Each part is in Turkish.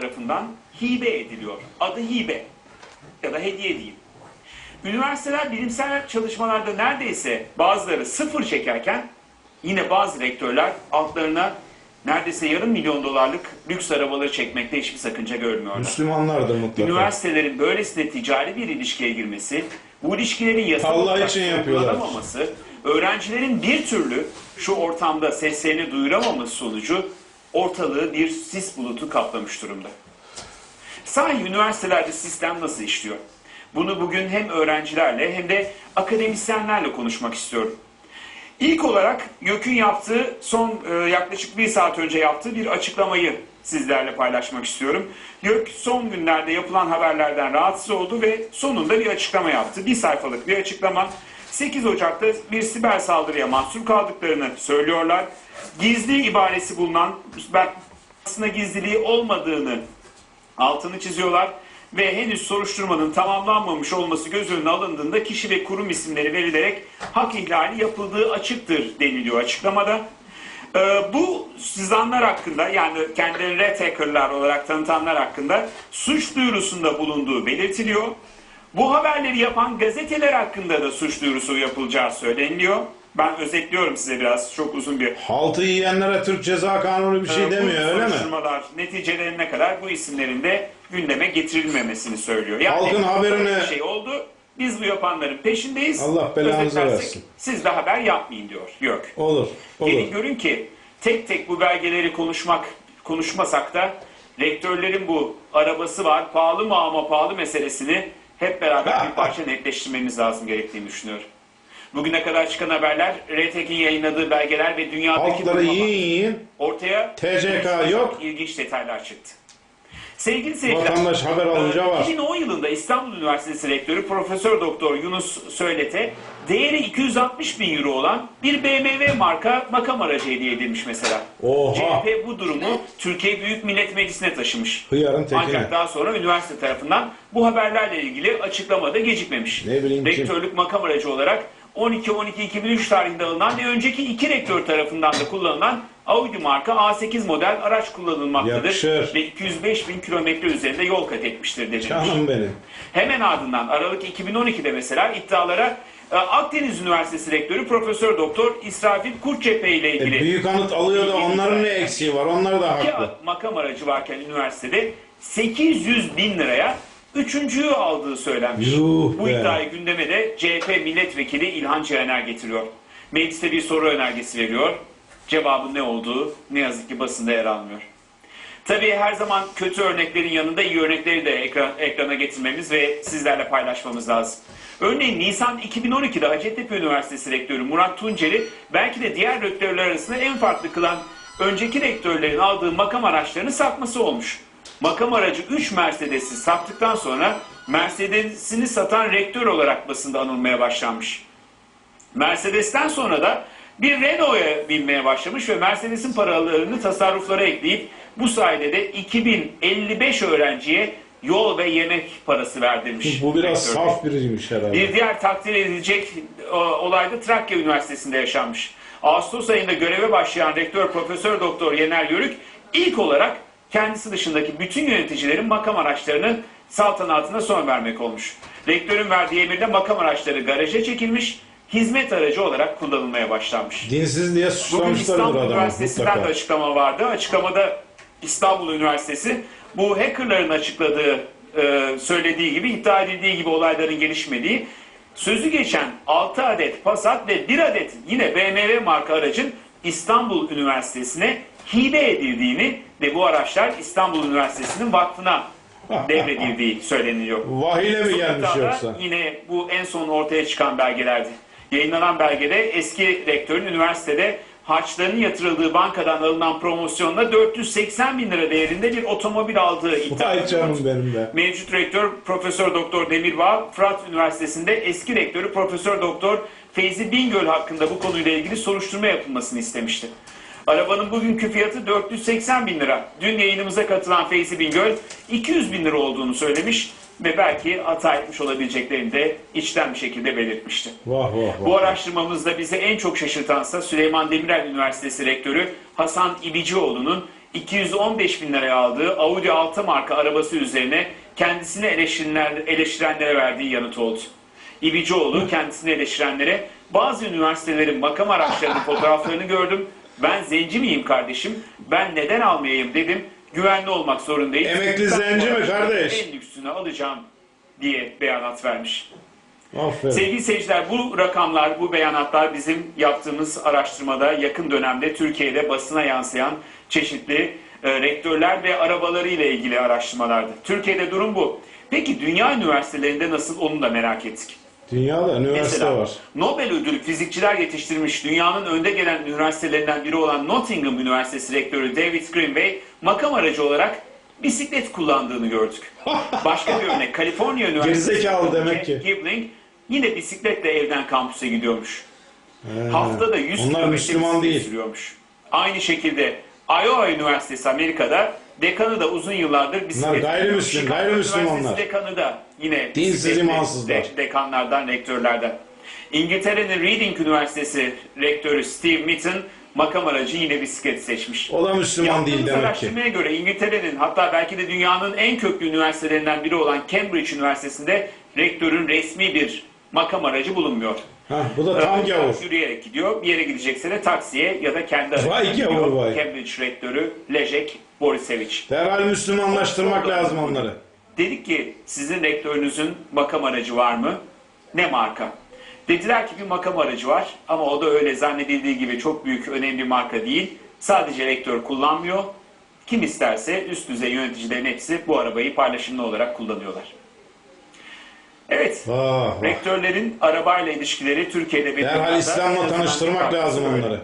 tarafından hibe ediliyor. Adı hibe ya da hediye diyeyim. Üniversiteler bilimsel çalışmalarda neredeyse bazıları sıfır çekerken yine bazı rektörler altlarına neredeyse yarım milyon dolarlık lüks arabaları çekmekte hiçbir sakınca görmüyorlar. Müslümanlardır mutlaka. Üniversitelerin böylesine ticari bir ilişkiye girmesi, bu ilişkilerin yasal için yapıyorlar. sorgulanamaması, öğrencilerin bir türlü şu ortamda seslerini duyuramaması sonucu ortalığı bir sis bulutu kaplamış durumda. Sahi üniversitelerde sistem nasıl işliyor? Bunu bugün hem öğrencilerle hem de akademisyenlerle konuşmak istiyorum. İlk olarak YÖK'ün yaptığı son e, yaklaşık bir saat önce yaptığı bir açıklamayı sizlerle paylaşmak istiyorum. YÖK son günlerde yapılan haberlerden rahatsız oldu ve sonunda bir açıklama yaptı. Bir sayfalık bir açıklama. 8 Ocak'ta bir siber saldırıya mahsur kaldıklarını söylüyorlar. Gizli ibaresi bulunan, aslında gizliliği olmadığını altını çiziyorlar ve henüz soruşturmanın tamamlanmamış olması göz önüne alındığında kişi ve kurum isimleri verilerek hak ihlali yapıldığı açıktır deniliyor açıklamada. Ee, bu sızanlar hakkında yani kendilerini red hackerlar olarak tanıtanlar hakkında suç duyurusunda bulunduğu belirtiliyor. Bu haberleri yapan gazeteler hakkında da suç duyurusu yapılacağı söyleniliyor. Ben özetliyorum size biraz çok uzun bir Haltı yiyenlere Türk Ceza Kanunu bir şey ee, demiyor bu öyle mi? soruşturmalar neticelerine kadar bu isimlerin de gündeme getirilmemesini söylüyor. Yani Halkın haberini- bir şey oldu. Biz bu yapanların peşindeyiz. Allah belanızı versin. Siz de haber yapmayın diyor. Yok. Olur, olur. Gelin görün ki tek tek bu belgeleri konuşmak konuşmasak da rektörlerin bu arabası var pahalı mı ama pahalı meselesini hep beraber bir parça netleştirmemiz lazım gerektiğini düşünüyorum. Bugüne kadar çıkan haberler, RTK'in yayınladığı belgeler ve dünyadaki Halkları duruma yiyin yiyin. Ortaya TCK yok. ilginç detaylar çıktı. Sevgili seyirciler, Vatandaş haber alınca var. 2010 yılında İstanbul Üniversitesi Rektörü Profesör Doktor Yunus Söylet'e değeri 260 bin euro olan bir BMW marka makam aracı hediye edilmiş mesela. Oha. CHP bu durumu Türkiye Büyük Millet Meclisi'ne taşımış. Hıyarın tekine. Ancak daha sonra üniversite tarafından bu haberlerle ilgili açıklamada gecikmemiş. Ne bileyim kim? Rektörlük makam aracı olarak 12-12-2003 tarihinde alınan ve önceki iki rektör tarafından da kullanılan Audi marka A8 model araç kullanılmaktadır. Yakışır. Ve 205 bin kilometre üzerinde yol kat etmiştir denilmiş. Canım benim. Hemen ardından Aralık 2012'de mesela iddialara e, Akdeniz Üniversitesi Rektörü Profesör Doktor İsrafil Kurtçepe ile E, ilgili büyük anıt alıyor da onların ne eksiği var? Onlar da iki haklı. makam aracı varken üniversitede 800 bin liraya üçüncüyü aldığı söylenmiş. Yuh Bu be. iddiayı gündeme de CHP milletvekili İlhan Cihaner getiriyor. Mecliste bir soru önergesi veriyor. Cevabın ne olduğu ne yazık ki basında yer almıyor. Tabii her zaman kötü örneklerin yanında iyi örnekleri de ekran, ekrana getirmemiz ve sizlerle paylaşmamız lazım. Örneğin Nisan 2012'de Hacettepe Üniversitesi Rektörü Murat Tuncer'i belki de diğer rektörler arasında en farklı kılan önceki rektörlerin aldığı makam araçlarını satması olmuş. Makam aracı 3 Mercedes'i sattıktan sonra Mercedes'ini satan rektör olarak basında anılmaya başlanmış. Mercedes'ten sonra da bir Renault'a binmeye başlamış ve Mercedes'in paralarını tasarruflara ekleyip bu sayede de 2055 öğrenciye yol ve yemek parası verdirmiş. Bu biraz rektör. saf biriymiş herhalde. Bir diğer takdir edilecek o, olay da Trakya Üniversitesi'nde yaşanmış. Ağustos ayında göreve başlayan rektör Profesör Doktor Yener Yörük ilk olarak kendisi dışındaki bütün yöneticilerin makam araçlarını saltanatına son vermek olmuş. Rektörün verdiği emirde makam araçları garaja çekilmiş, hizmet aracı olarak kullanılmaya başlanmış. Dinsiz diye Bugün İstanbul adamı Üniversitesi'nden de mutlaka. açıklama vardı. Açıklamada İstanbul Üniversitesi bu hackerların açıkladığı, e, söylediği gibi, iddia edildiği gibi olayların gelişmediği, sözü geçen 6 adet Passat ve 1 adet yine BMW marka aracın İstanbul Üniversitesi'ne hibe edildiğini ve bu araçlar İstanbul Üniversitesi'nin vakfına devredildiği söyleniyor. Vahiyle mi gelmiş yoksa? Yine bu en son ortaya çıkan belgelerdi. Yayınlanan belgede eski rektörün üniversitede harçlarının yatırıldığı bankadan alınan promosyonla 480 bin lira değerinde bir otomobil aldığı iddia be. Mevcut rektör Profesör Doktor Demirbağ, Fırat Üniversitesi'nde eski rektörü Profesör Doktor Feyzi Bingöl hakkında bu konuyla ilgili soruşturma yapılmasını istemişti. Arabanın bugünkü fiyatı 480 bin lira. Dün yayınımıza katılan Feyzi Bingöl 200 bin lira olduğunu söylemiş ve belki hata etmiş olabileceklerini de içten bir şekilde belirtmişti. Vah vah vah. Bu araştırmamızda bizi en çok şaşırtansa Süleyman Demirel Üniversitesi Rektörü Hasan İbicioğlu'nun 215 bin liraya aldığı Audi 6 marka arabası üzerine kendisini eleştirenler, eleştirenlere verdiği yanıt oldu. İbicioğlu kendisini eleştirenlere bazı üniversitelerin makam araçlarının fotoğraflarını gördüm. Ben zenci miyim kardeşim? Ben neden almayayım dedim. Güvenli olmak zorundayım. Emekli zenci mi kardeş? En lüksünü alacağım diye beyanat vermiş. Aferin. Sevgili seyirciler bu rakamlar, bu beyanatlar bizim yaptığımız araştırmada yakın dönemde Türkiye'de basına yansıyan çeşitli e, rektörler ve arabaları ile ilgili araştırmalardı. Türkiye'de durum bu. Peki dünya üniversitelerinde nasıl onu da merak ettik. Dünyada üniversite Mesela var. Nobel ödülü fizikçiler yetiştirmiş dünyanın önde gelen üniversitelerinden biri olan Nottingham Üniversitesi rektörü David Greenway makam aracı olarak bisiklet kullandığını gördük. Başka bir örnek Kaliforniya Üniversitesi Gerizekalı demek ki. Gibling yine bisikletle evden kampüse gidiyormuş. He. Haftada 100 Onlar kilometre Müslüman bisiklet değil. sürüyormuş. Aynı şekilde Iowa Üniversitesi Amerika'da dekanı da uzun yıllardır bisiklet gayrimüslim, Chicago gayrimüslim Üniversitesi onlar. dekanı da yine Dinsiz imansızlar. de- dekanlardan, rektörlerden. İngiltere'nin Reading Üniversitesi rektörü Steve Mitton makam aracı yine bisiklet seçmiş. O da Müslüman değil Yaptığımız demek ki. araştırmaya göre İngiltere'nin hatta belki de dünyanın en köklü üniversitelerinden biri olan Cambridge Üniversitesi'nde rektörün resmi bir makam aracı bulunmuyor. Ha, bu da tam gavur. Yürüyerek gidiyor. Bir yere gidecekse de taksiye ya da kendi Vay gavur vay. Cambridge rektörü Leszek Borisevich. Derhal Müslümanlaştırmak lazım onları. Dedik ki sizin rektörünüzün makam aracı var mı? Ne marka? Dediler ki bir makam aracı var ama o da öyle zannedildiği gibi çok büyük önemli marka değil. Sadece rektör kullanmıyor. Kim isterse üst düzey yöneticilerin hepsi bu arabayı paylaşımlı olarak kullanıyorlar. Evet, Vah vah. rektörlerin arabayla ilişkileri Türkiye'de ve Derhal İslam'la tanıştırmak lazım onları.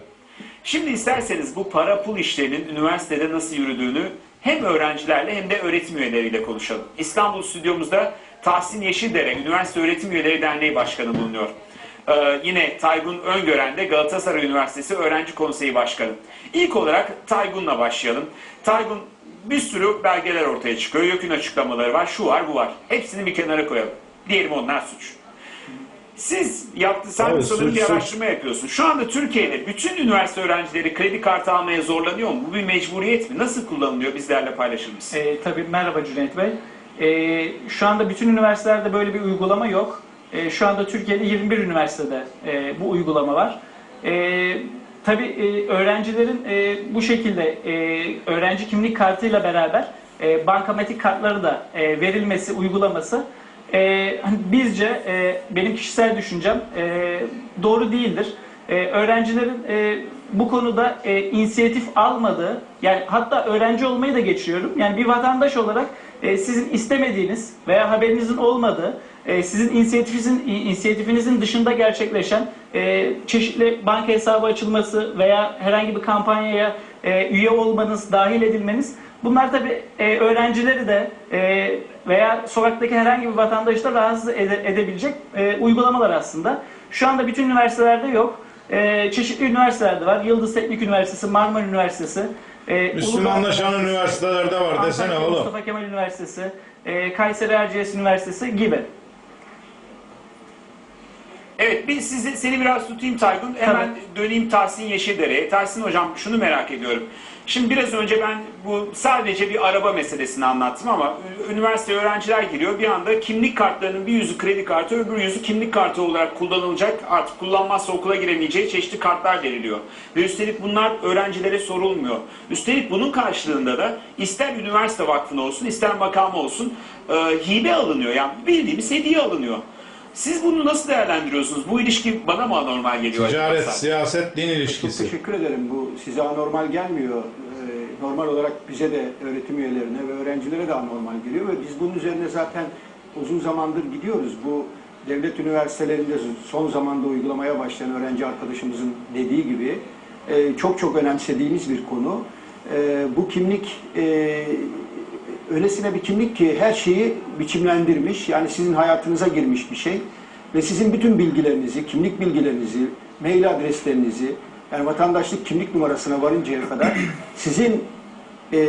Şimdi isterseniz bu para pul işlerinin üniversitede nasıl yürüdüğünü hem öğrencilerle hem de öğretim üyeleriyle konuşalım. İstanbul stüdyomuzda Tahsin Yeşildere Üniversite Öğretim Üyeleri Derneği Başkanı bulunuyor. Ee, yine Taygun Öngören de Galatasaray Üniversitesi Öğrenci Konseyi Başkanı. İlk olarak Taygun'la başlayalım. Taygun bir sürü belgeler ortaya çıkıyor. YÖK'ün açıklamaları var. Şu var bu var. Hepsini bir kenara koyalım. Diyelim onlar suç. Siz yaptı, sen Tabii, sanırım bir araştırma yapıyorsun. Şu anda Türkiye'de bütün üniversite öğrencileri kredi kartı almaya zorlanıyor mu? Bu bir mecburiyet mi? Nasıl kullanılıyor? Bizlerle paylaşır mısın? E, tabii merhaba Cüneyt Bey. E, şu anda bütün üniversitelerde böyle bir uygulama yok. E, şu anda Türkiye'de 21 üniversitede e, bu uygulama var. E, tabii e, öğrencilerin e, bu şekilde e, öğrenci kimlik kartıyla beraber e, bankamatik kartları da e, verilmesi, uygulaması e, bizce e, benim kişisel düşüncem e, doğru değildir. E, öğrencilerin e, bu konuda e, inisiyatif almadığı, yani hatta öğrenci olmayı da geçiyorum. Yani bir vatandaş olarak e, sizin istemediğiniz veya haberinizin olmadığı, e, sizin inisiyatifinizin, inisiyatifinizin dışında gerçekleşen e, çeşitli banka hesabı açılması veya herhangi bir kampanyaya e, üye olmanız, dahil edilmeniz Bunlar tabii e, öğrencileri de e, veya sokaktaki herhangi bir vatandaşı da rahatsız ede- edebilecek e, uygulamalar aslında. Şu anda bütün üniversitelerde yok. E, çeşitli üniversitelerde var. Yıldız Teknik Üniversitesi, Marmara Üniversitesi. E, Müslümanlaşan üniversitelerde var desene Antakya oğlum. Mustafa Kemal Üniversitesi, e, Kayseri Erciyes Üniversitesi gibi. Evet, bir sizi, seni biraz tutayım Taygun. Hemen döneyim Tahsin Yeşildere'ye. Tahsin Hocam şunu merak ediyorum. Şimdi biraz önce ben bu sadece bir araba meselesini anlattım ama üniversite öğrenciler giriyor. Bir anda kimlik kartlarının bir yüzü kredi kartı, öbür yüzü kimlik kartı olarak kullanılacak. Artık kullanmazsa okula giremeyeceği çeşitli kartlar veriliyor. Ve üstelik bunlar öğrencilere sorulmuyor. Üstelik bunun karşılığında da ister üniversite vakfına olsun, ister makama olsun e, hibe alınıyor. Yani bildiğimiz hediye alınıyor. Siz bunu nasıl değerlendiriyorsunuz? Bu ilişki bana mı anormal geliyor? Ticaret, acaba? siyaset, din Çok ilişkisi. teşekkür ederim. Bu size anormal gelmiyor. Ee, Normal olarak bize de öğretim üyelerine ve öğrencilere de anormal geliyor ve biz bunun üzerine zaten uzun zamandır gidiyoruz. Bu devlet üniversitelerinde son zamanda uygulamaya başlayan öğrenci arkadaşımızın dediği gibi e, çok çok önemsediğimiz bir konu. E, Bu kimlik e, öylesine bir kimlik ki her şeyi biçimlendirmiş. Yani sizin hayatınıza girmiş bir şey. Ve sizin bütün bilgilerinizi, kimlik bilgilerinizi, mail adreslerinizi, yani vatandaşlık kimlik numarasına varıncaya kadar sizin eee,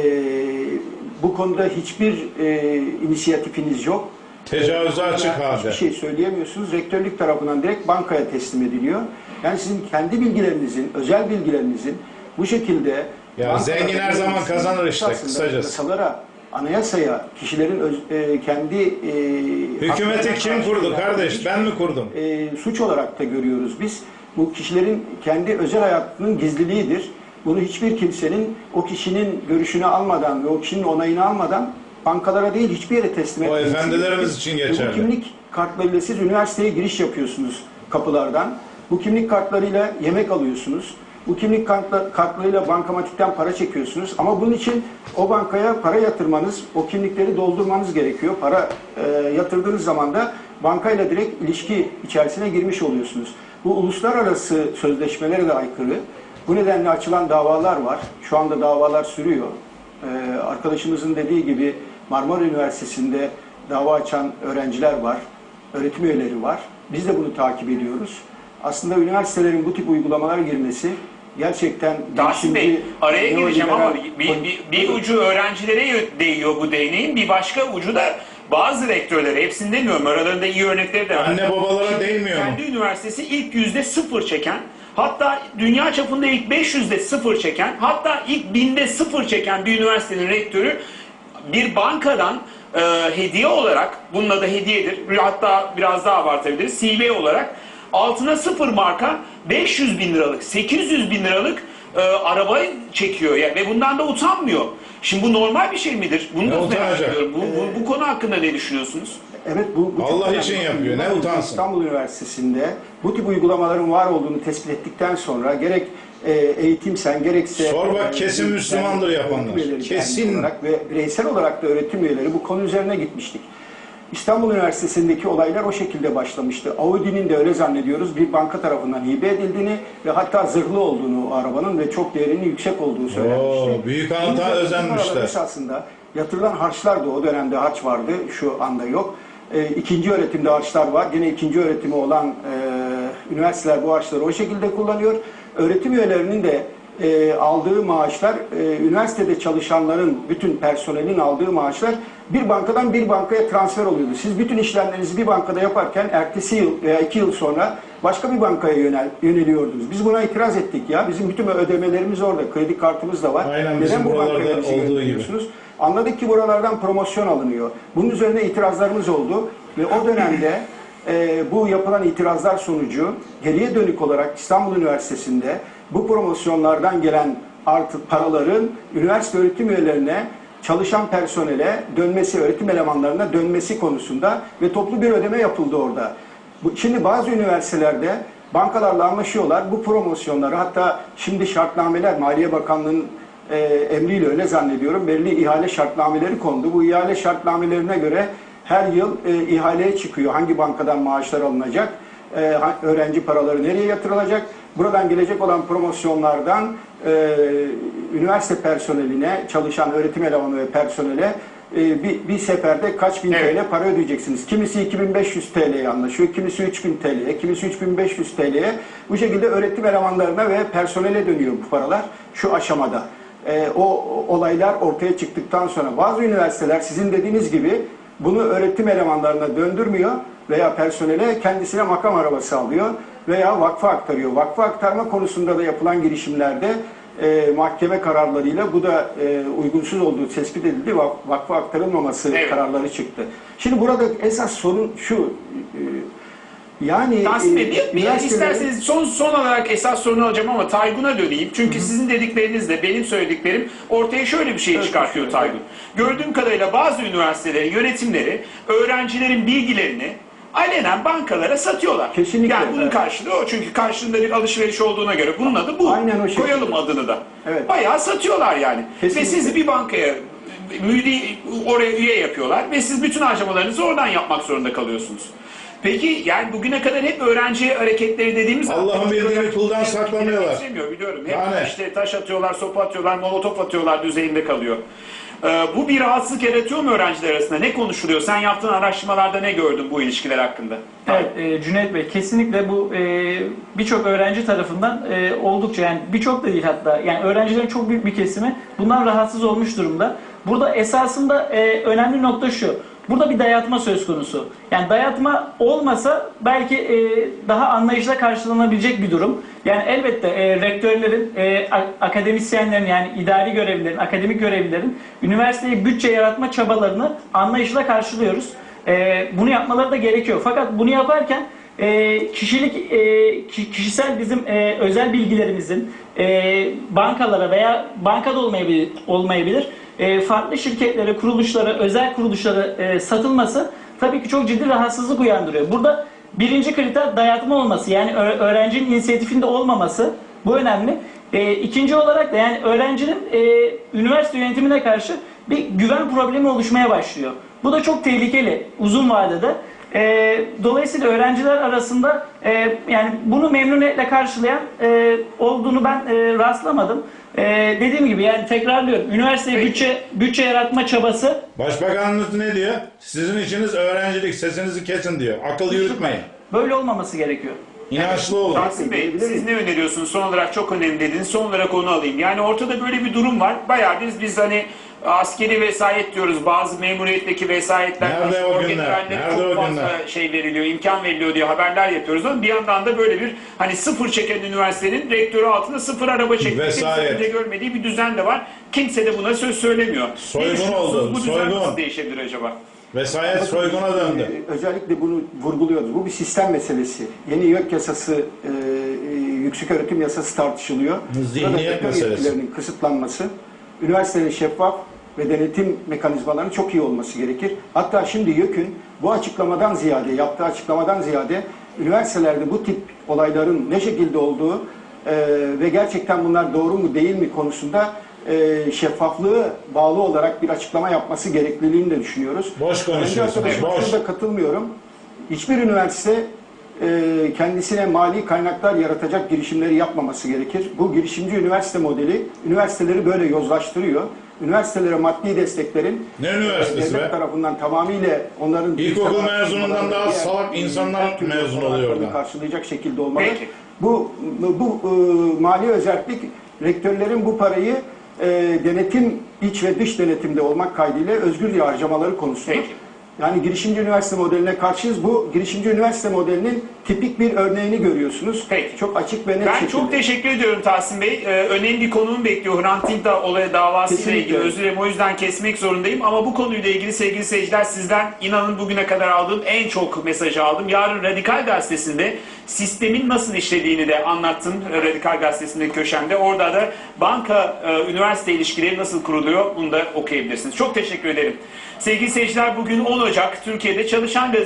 bu konuda hiçbir eee, inisiyatifiniz yok. Tecavüze açık halde. Hiçbir şey söyleyemiyorsunuz. Rektörlük tarafından direkt bankaya teslim ediliyor. Yani sizin kendi bilgilerinizin, özel bilgilerinizin bu şekilde Ya zengin her zaman kazanır işte, kısacası. Yasalara, anayasaya, kişilerin öz- e, kendi e, Hükümeti kim kurdu kardeş? Ben mi kurdum? e, suç olarak da görüyoruz biz. Bu kişilerin kendi özel hayatının gizliliğidir. Bunu hiçbir kimsenin o kişinin görüşünü almadan ve o kişinin onayını almadan bankalara değil hiçbir yere teslim O etmemesi efendilerimiz için geçerli. Bu kimlik kartlarıyla siz üniversiteye giriş yapıyorsunuz kapılardan. Bu kimlik kartlarıyla yemek alıyorsunuz. Bu kimlik kartla- kartlarıyla bankamatikten para çekiyorsunuz. Ama bunun için o bankaya para yatırmanız, o kimlikleri doldurmanız gerekiyor. Para e, yatırdığınız zaman da bankayla direkt ilişki içerisine girmiş oluyorsunuz. Bu uluslararası sözleşmelere de aykırı. Bu nedenle açılan davalar var. Şu anda davalar sürüyor. Ee, arkadaşımızın dediği gibi Marmara Üniversitesi'nde dava açan öğrenciler var, öğretim üyeleri var. Biz de bunu takip ediyoruz. Aslında üniversitelerin bu tip uygulamalara girmesi gerçekten Tahsin Bey girişimci, araya gireceğim ama neoliberal bir, bir, bir ucu öğrencilere değiyor bu değneğin bir başka ucu da bazı rektörler hepsini demiyorum aralarında iyi örnekleri de var. Anne babalara değmiyor mu? Kendi üniversitesi ilk yüzde sıfır çeken hatta dünya çapında ilk 500'de sıfır çeken hatta ilk binde sıfır çeken bir üniversitenin rektörü bir bankadan e, hediye olarak bunun adı hediyedir hatta biraz daha abartabiliriz CV olarak altına sıfır marka 500 bin liralık 800 bin liralık e, araba çekiyor yani ve bundan da utanmıyor. Şimdi bu normal bir şey midir? Bunu Ne da merak utanacak? ediyorum. Bu, bu, bu konu hakkında ne düşünüyorsunuz? Evet bu, bu Allah önemli. için yapıyor, ne utansın. İstanbul Üniversitesi'nde bu tip uygulamaların var olduğunu tespit ettikten sonra gerek e, eğitimsen gerekse Sor bak, e, kesin Müslümandır yapanlar. öğretim üyeleri Kesin. olarak ve bireysel olarak da öğretim üyeleri bu konu üzerine gitmiştik. İstanbul Üniversitesi'ndeki olaylar o şekilde başlamıştı. Audi'nin de öyle zannediyoruz bir banka tarafından hibe edildiğini ve hatta zırhlı olduğunu o arabanın ve çok değerinin yüksek olduğu söylenmişti. Oo, büyük bu özenmişler. Esasında yatırılan harçlar da o dönemde harç vardı, şu anda yok. E, ikinci öğretimde harçlar var. Yine ikinci öğretimi olan e, üniversiteler bu harçları o şekilde kullanıyor. Öğretim üyelerinin de e, aldığı maaşlar, e, üniversitede çalışanların, bütün personelin aldığı maaşlar bir bankadan bir bankaya transfer oluyordu. Siz bütün işlemlerinizi bir bankada yaparken ertesi yıl veya iki yıl sonra başka bir bankaya yönel, yöneliyordunuz. Biz buna itiraz ettik ya. Bizim bütün ödemelerimiz orada. Kredi kartımız da var. Aynen bizim bu bankaya gönderiyorsunuz? Anladık ki buralardan promosyon alınıyor. Bunun üzerine itirazlarımız oldu ve o dönemde e, bu yapılan itirazlar sonucu geriye dönük olarak İstanbul Üniversitesi'nde bu promosyonlardan gelen artı paraların üniversite öğretim üyelerine çalışan personele dönmesi, öğretim elemanlarına dönmesi konusunda ve toplu bir ödeme yapıldı orada. Bu, şimdi bazı üniversitelerde bankalarla anlaşıyorlar. Bu promosyonları hatta şimdi şartnameler Maliye Bakanlığı'nın e, emriyle öyle zannediyorum belli ihale şartnameleri kondu. Bu ihale şartnamelerine göre her yıl e, ihaleye çıkıyor. Hangi bankadan maaşlar alınacak, e, öğrenci paraları nereye yatırılacak, buradan gelecek olan promosyonlardan e, üniversite personeline, çalışan öğretim elemanı ve personele e, bir, bir seferde kaç bin Evet. TL para ödeyeceksiniz. Kimisi 2500 TL'ye anlaşıyor, kimisi 3000 TL'ye, kimisi 3500 TL'ye. Bu şekilde öğretim elemanlarına ve personele dönüyor bu paralar şu aşamada. Ee, o olaylar ortaya çıktıktan sonra bazı üniversiteler sizin dediğiniz gibi bunu öğretim elemanlarına döndürmüyor veya personele kendisine makam arabası alıyor veya vakfa aktarıyor. Vakfa aktarma konusunda da yapılan girişimlerde e, mahkeme kararlarıyla bu da e, uygunsuz olduğu tespit edildi. Vak- Vakfa aktarılmaması Evet. kararları çıktı. Şimdi burada esas sorun şu. e, yani Bey e, bir üniversitelerin- isterseniz son son olarak esas sorunu alacağım ama Taygun'a döneyim. Çünkü sizin dediklerinizle benim söylediklerim ortaya şöyle bir şey Evet, çıkartıyor. Taygun. Gördüğüm kadarıyla bazı üniversitelerin yönetimleri öğrencilerin bilgilerini alenen bankalara satıyorlar. Kesinlikle, Yani bunun evet. karşılığı o. Çünkü karşılığında bir alışveriş olduğuna göre bunun adı bu. Aynen o şekilde. Koyalım adını da. Evet. Bayağı satıyorlar yani. Kesinlikle. Ve sizi bir bankaya müdi oraya üye yapıyorlar ve siz bütün harcamalarınızı oradan yapmak zorunda kalıyorsunuz. Peki yani bugüne kadar hep öğrenci hareketleri dediğimiz Allah'ın bildiğini kuldan saklamıyorlar. biliyorum. Hep Yani. işte taş atıyorlar, sopa atıyorlar, molotof atıyorlar düzeyinde kalıyor. Ee, bu bir rahatsızlık yaratıyor mu öğrenciler arasında? Ne konuşuluyor? Sen yaptığın araştırmalarda ne gördün bu ilişkiler hakkında? Evet e, Cüneyt Bey kesinlikle bu e, birçok öğrenci tarafından e, oldukça yani birçok da değil hatta yani öğrencilerin çok büyük bir kesimi bundan rahatsız olmuş durumda. burada esasında e, önemli nokta şu. Burada bir dayatma söz konusu. Yani dayatma olmasa belki e, daha anlayışla karşılanabilecek bir durum. Yani elbette e, rektörlerin, e, akademisyenlerin yani idari görevlilerin, akademik görevlilerin üniversiteye bütçe yaratma çabalarını anlayışla karşılıyoruz. E, bunu yapmaları da gerekiyor. Fakat bunu yaparken e, kişilik e, ki- kişisel bizim e, özel bilgilerimizin e, bankalara veya bankada olmayabilir, olmayabilir e, farklı şirketlere, kuruluşlara, özel kuruluşlara e, satılması tabii ki çok ciddi rahatsızlık uyandırıyor. Burada birinci kriter dayatma olması yani öğrencinin inisiyatifinde olmaması bu önemli. E, ikinci olarak da yani öğrencinin e, üniversite yönetimine karşı bir güven problemi oluşmaya başlıyor. Bu da çok tehlikeli uzun vadede. E, dolayısıyla öğrenciler arasında e, yani bunu memnuniyetle karşılayan e, olduğunu ben e, rastlamadım. E, dediğim gibi yani tekrarlıyorum. Üniversiteye bütçe bütçe yaratma çabası Başbakanımız ne diyor? Sizin işiniz öğrencilik, sesinizi kesin diyor. Akıl yürütmeyin. böyle olmaması gerekiyor. İnançlı olun. Tahsin Bey siz ne öneriyorsunuz? Son olarak çok önemli dediniz. Son olarak onu alayım. Yani ortada böyle bir durum var. Bayağı biz biz hani askeri vesayet diyoruz. Bazı memuriyetteki vesayetler Nerede o günler? Nerede çok o fazla günler? şey veriliyor, imkan veriliyor diye haberler yapıyoruz ama bir yandan da böyle bir hani sıfır çeken üniversitenin rektörü altında sıfır araba kimsenin de görmediği bir düzen de var. Kimse de buna söz söylemiyor. Soygun oldu, Bu düzen soygun. nasıl değişebilir acaba? Vesayet soyguna döndü. Ee, Özellikle bunu vurguluyoruz. Bu bir sistem meselesi. Yeni YÖK yasası, e, e, yüksek öğretim yasası tartışılıyor. Zihniyet meselesi. kısıtlanması, üniversitelerin şeffaf ve denetim mekanizmalarının çok iyi olması gerekir. Hatta şimdi YÖK'ün bu açıklamadan ziyade, yaptığı açıklamadan ziyade üniversitelerde bu tip olayların ne şekilde olduğu e, ve gerçekten bunlar doğru mu değil mi konusunda e, şeffaflığı bağlı olarak bir açıklama yapması gerekliliğini de düşünüyoruz. Boş konuşuyorsunuz, boş. şurada katılmıyorum. Hiçbir üniversite e, kendisine mali kaynaklar yaratacak girişimleri yapmaması gerekir. Bu girişimci üniversite modeli üniversiteleri böyle yozlaştırıyor. Üniversitelere maddi desteklerin Ne üniversitesi devlet be? tarafından tamamıyla onların İlkokul mezunundan daha salak insanlar her türlü mezun oluyor oradan. karşılayacak şekilde olmalı. Peki. Bu bu e, mali özellik rektörlerin bu parayı e, denetim iç ve dış denetimde olmak kaydıyla özgürce harcamaları konusudur. Peki. Yani girişimci üniversite modeline karşıyız. Bu girişimci üniversite modelinin tipik bir örneğini görüyorsunuz. Peki. Çok açık ve net Ben şekilde. çok teşekkür ediyorum Tahsin Bey. Ee, önemli bir konuğum bekliyor. Hrant Dink olaya davasıyla ilgili. Özür dilerim o yüzden kesmek zorundayım. Ama bu konuyla ilgili sevgili seyirciler sizden inanın bugüne kadar aldığım en çok mesajı aldım. Yarın Radikal Gazetesi'nde sistemin nasıl işlediğini de anlattın. Radikal Gazetesi'nde köşemde. Orada da banka e, üniversite ilişkileri nasıl kuruluyor bunu da okuyabilirsiniz. Çok teşekkür ederim. Sevgili seyirciler bugün 10 Ocak Türkiye'de çalışan